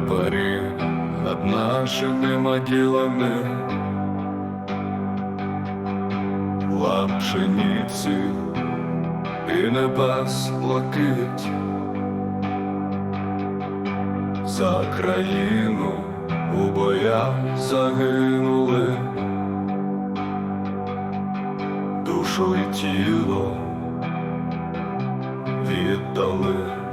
прапорі над нашими Лам пшениці і небес блакить За країну у боях загинули. Душу і тіло віддали.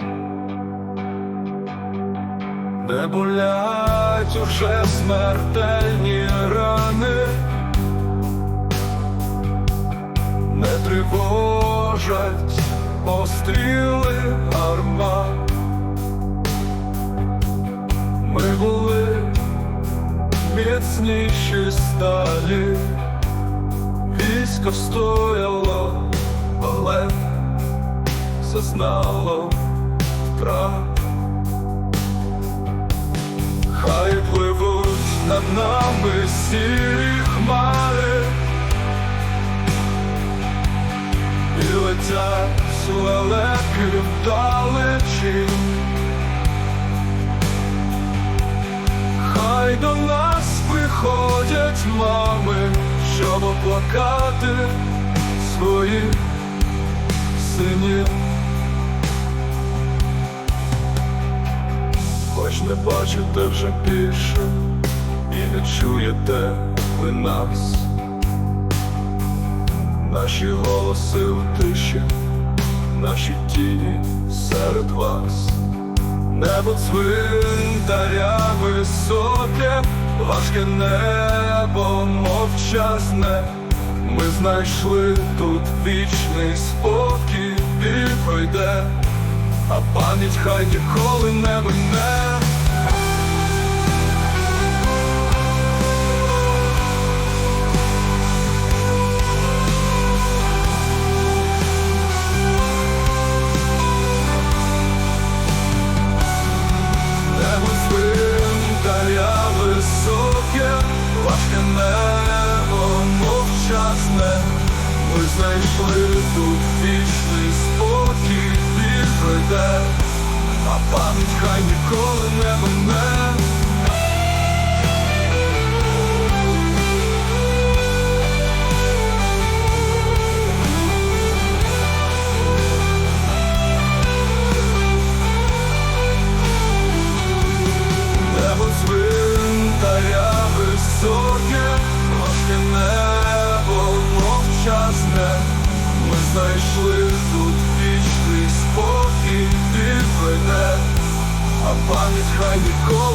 Не болять уже смертельні рани, не тривожать постріли гармат. Ми були міцніші сталі, військо встояло, але зазнало втрат. Хай пливуть над нами сірі хмари. І летять лелеки вдалечі. Хай до нас приходять мами, щоб оплакати Хоч не бачите вже більше і не чуєте ви нас, наші голоси в тиші, наші тіні серед вас, небо цвинтаря високе, важке небо мовчасне. Ми знайшли тут вічний спокій, біль пройде, а пам'ять хай ніколи не мине. Важке небо мовчасне. Ми знайшли тут вічний спокій, пройде, а пам'ять хай ніколи не мине. Високе, важке небо мовчасне. Ми знайшли біль пройде, а пам'ять хай ніколи не мине, мине.